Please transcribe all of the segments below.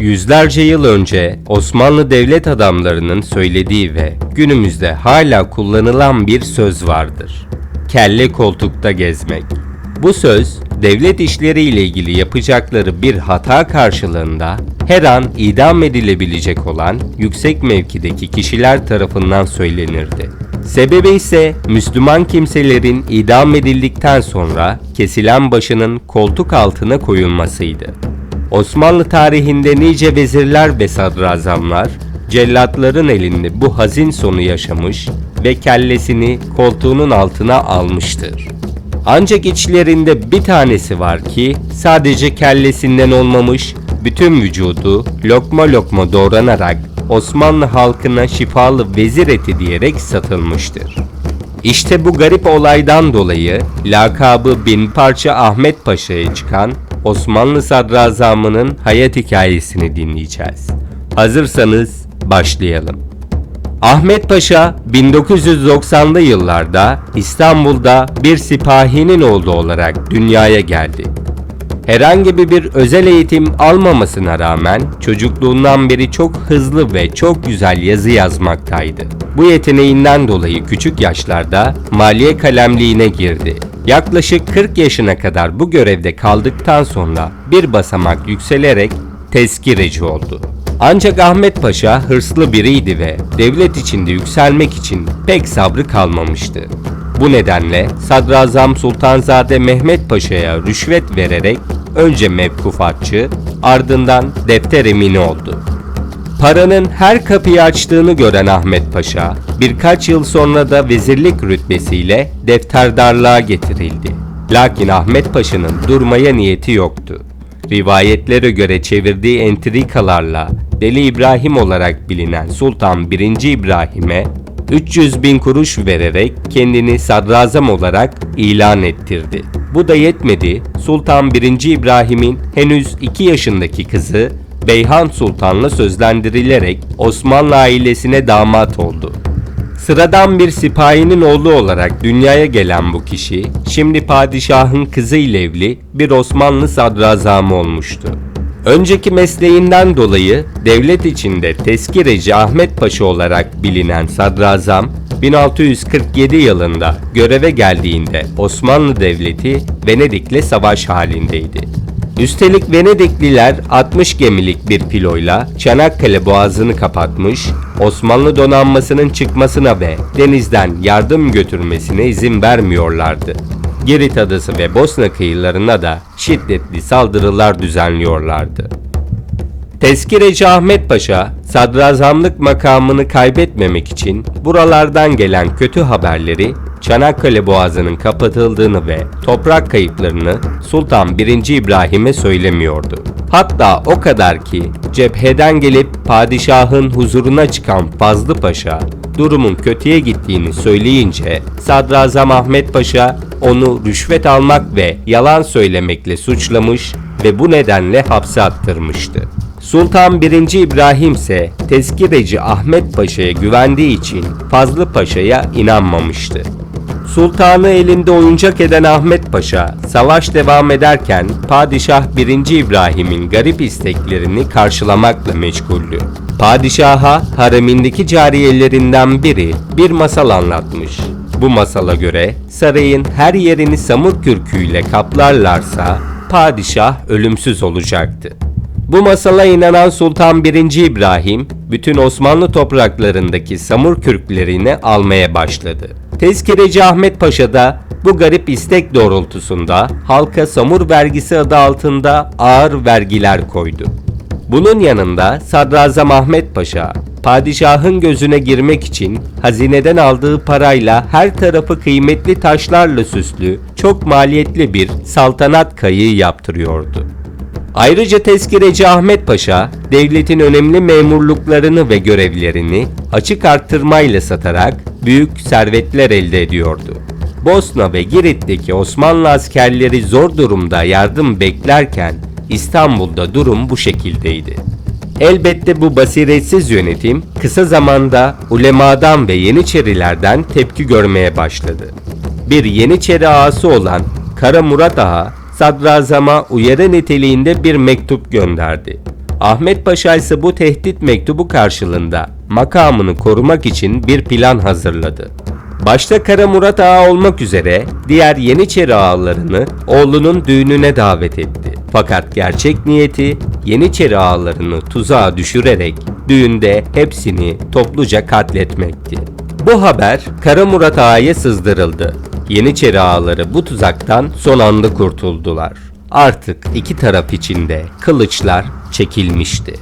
Yüzlerce yıl önce Osmanlı devlet adamlarının söylediği ve günümüzde hala kullanılan bir söz vardır. Kelle koltukta gezmek. Bu söz devlet işleriyle ilgili yapacakları bir hata karşılığında her an idam edilebilecek olan yüksek mevkideki kişiler tarafından söylenirdi. Sebebi ise Müslüman kimselerin idam edildikten sonra kesilen başının koltuk altına koyulmasıydı. Osmanlı tarihinde nice vezirler ve sadrazamlar cellatların elinde bu hazin sonu yaşamış ve kellesini koltuğunun altına almıştır. Ancak içlerinde bir tanesi var ki sadece kellesinden olmamış bütün vücudu lokma lokma doğranarak Osmanlı halkına şifalı vezir eti diyerek satılmıştır. İşte bu garip olaydan dolayı lakabı bin parça Ahmet Paşa'ya çıkan Osmanlı sadrazamının hayat hikayesini dinleyeceğiz. Hazırsanız başlayalım. Ahmet Paşa 1990'lı yıllarda İstanbul'da bir sipahinin oğlu olarak dünyaya geldi. Herhangi bir özel eğitim almamasına rağmen çocukluğundan beri çok hızlı ve çok güzel yazı yazmaktaydı. Bu yeteneğinden dolayı küçük yaşlarda maliye kalemliğine girdi. Yaklaşık 40 yaşına kadar bu görevde kaldıktan sonra bir basamak yükselerek tezkireci oldu. Ancak Ahmet Paşa hırslı biriydi ve devlet içinde yükselmek için pek sabrı kalmamıştı. Bu nedenle Sadrazam Sultanzade Mehmet Paşa'ya rüşvet vererek önce mevkufatçı ardından defter emini oldu. Paranın her kapıyı açtığını gören Ahmet Paşa birkaç yıl sonra da vezirlik rütbesiyle defterdarlığa getirildi. Lakin Ahmet Paşa'nın durmaya niyeti yoktu. Rivayetlere göre çevirdiği entrikalarla Deli İbrahim olarak bilinen Sultan 1. İbrahim'e 300 bin kuruş vererek kendini sadrazam olarak ilan ettirdi. Bu da yetmedi. Sultan 1. İbrahim'in henüz 2 yaşındaki kızı Beyhan Sultan'la sözlendirilerek Osmanlı ailesine damat oldu. Sıradan bir sipahinin oğlu olarak dünyaya gelen bu kişi, şimdi padişahın kızıyla evli bir Osmanlı sadrazamı olmuştu. Önceki mesleğinden dolayı devlet içinde tezkireci Ahmet Paşa olarak bilinen sadrazam, 1647 yılında göreve geldiğinde Osmanlı Devleti Venedik'le savaş halindeydi. Üstelik Venedikliler 60 gemilik bir filoyla Çanakkale boğazını kapatmış, Osmanlı donanmasının çıkmasına ve denizden yardım götürmesine izin vermiyorlardı. Girit adası ve Bosna kıyılarına da şiddetli saldırılar düzenliyorlardı. Tezkireci Ahmet Paşa, sadrazamlık makamını kaybetmemek için buralardan gelen kötü haberleri Çanakkale Boğazı'nın kapatıldığını ve toprak kayıplarını Sultan 1. İbrahim'e söylemiyordu. Hatta o kadar ki cepheden gelip padişahın huzuruna çıkan Fazlı Paşa durumun kötüye gittiğini söyleyince Sadrazam Ahmet Paşa onu rüşvet almak ve yalan söylemekle suçlamış ve bu nedenle hapse attırmıştı. Sultan 1. İbrahim ise tezkireci Ahmet Paşa'ya güvendiği için Fazlı Paşa'ya inanmamıştı. Sultanı elinde oyuncak eden Ahmet Paşa, savaş devam ederken Padişah 1. İbrahim'in garip isteklerini karşılamakla meşguldü. Padişaha haremindeki cariyelerinden biri bir masal anlatmış. Bu masala göre sarayın her yerini samur kürküyle kaplarlarsa padişah ölümsüz olacaktı. Bu masala inanan Sultan 1. İbrahim, bütün Osmanlı topraklarındaki samur kürklerini almaya başladı. Tezkireci Ahmet Paşa da bu garip istek doğrultusunda halka samur vergisi adı altında ağır vergiler koydu. Bunun yanında Sadrazam Ahmet Paşa, padişahın gözüne girmek için hazineden aldığı parayla her tarafı kıymetli taşlarla süslü, çok maliyetli bir saltanat kayığı yaptırıyordu. Ayrıca tezkireci Ahmet Paşa, devletin önemli memurluklarını ve görevlerini açık arttırmayla satarak büyük servetler elde ediyordu. Bosna ve Girit'teki Osmanlı askerleri zor durumda yardım beklerken İstanbul'da durum bu şekildeydi. Elbette bu basiretsiz yönetim kısa zamanda ulemadan ve Yeniçerilerden tepki görmeye başladı. Bir Yeniçeri ağası olan Kara Murat Ağa sadrazama uyarı niteliğinde bir mektup gönderdi. Ahmet Paşa ise bu tehdit mektubu karşılığında makamını korumak için bir plan hazırladı. Başta Kara Murat Ağa olmak üzere diğer Yeniçeri ağalarını oğlunun düğününe davet etti. Fakat gerçek niyeti Yeniçeri ağalarını tuzağa düşürerek düğünde hepsini topluca katletmekti. Bu haber Kara Murat Ağa'ya sızdırıldı. Yeniçeri ağaları bu tuzaktan son anda kurtuldular. Artık iki taraf içinde kılıçlar çekilmişti.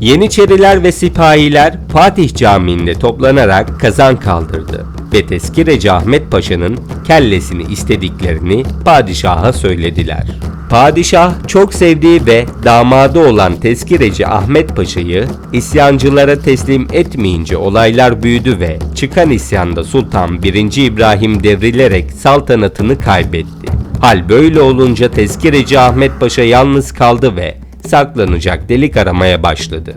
Yeniçeriler ve sipahiler Fatih Camii'nde toplanarak kazan kaldırdı ve Tezkireci Ahmet Paşa'nın kellesini istediklerini padişaha söylediler. Padişah çok sevdiği ve damadı olan Tezkireci Ahmet Paşa'yı isyancılara teslim etmeyince olaylar büyüdü ve çıkan isyanda Sultan 1. İbrahim devrilerek saltanatını kaybetti. Hal böyle olunca Tezkireci Ahmet Paşa yalnız kaldı ve saklanacak delik aramaya başladı.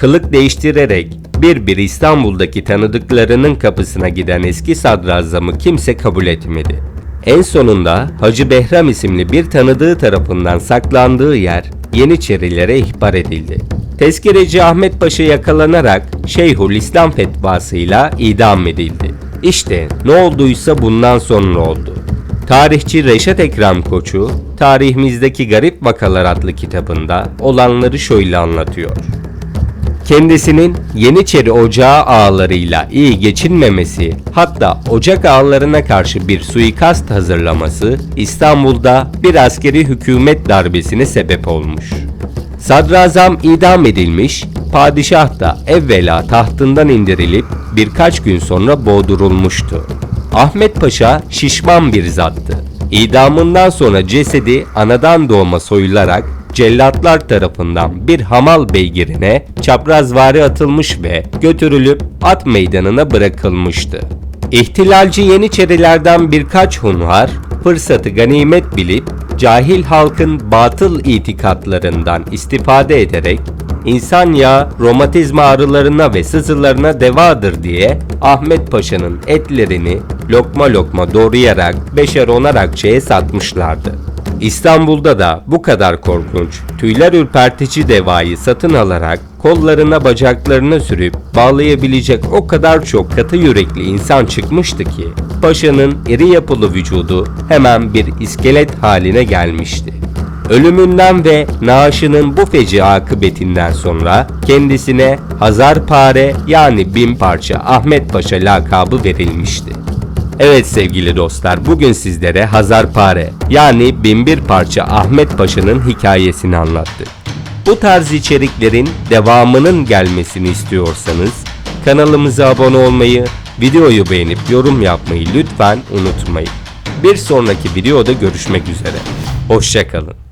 Kılık değiştirerek bir bir İstanbul'daki tanıdıklarının kapısına giden eski sadrazamı kimse kabul etmedi. En sonunda Hacı Behram isimli bir tanıdığı tarafından saklandığı yer Yeniçerilere ihbar edildi. Tezkereci Ahmet Paşa yakalanarak Şeyhül İslam fetvasıyla idam edildi. İşte ne olduysa bundan sonra oldu. Tarihçi Reşat Ekrem Koçu, Tarihimizdeki Garip Vakalar adlı kitabında olanları şöyle anlatıyor. Kendisinin Yeniçeri Ocağı ağalarıyla iyi geçinmemesi, hatta Ocak ağalarına karşı bir suikast hazırlaması İstanbul'da bir askeri hükümet darbesine sebep olmuş. Sadrazam idam edilmiş, padişah da evvela tahtından indirilip birkaç gün sonra boğdurulmuştu. Ahmet Paşa şişman bir zattı. İdamından sonra cesedi anadan doğma soyularak cellatlar tarafından bir hamal beygirine çaprazvari atılmış ve götürülüp at meydanına bırakılmıştı. İhtilalci Yeniçerilerden birkaç hunhar fırsatı ganimet bilip cahil halkın batıl itikatlarından istifade ederek insan yağı romatizma ağrılarına ve sızılarına devadır diye Ahmet Paşa'nın etlerini lokma lokma doğrayarak beşer onar akçeye satmışlardı. İstanbul'da da bu kadar korkunç, tüyler ürpertici devayı satın alarak kollarına bacaklarına sürüp bağlayabilecek o kadar çok katı yürekli insan çıkmıştı ki paşanın iri yapılı vücudu hemen bir iskelet haline gelmişti. Ölümünden ve naaşının bu feci akıbetinden sonra kendisine Hazarpare yani bin parça Ahmet Paşa lakabı verilmişti. Evet sevgili dostlar bugün sizlere Hazarpare yani binbir parça Ahmet Paşa'nın hikayesini anlattık. Bu tarz içeriklerin devamının gelmesini istiyorsanız kanalımıza abone olmayı, videoyu beğenip yorum yapmayı lütfen unutmayın. Bir sonraki videoda görüşmek üzere. Hoşçakalın.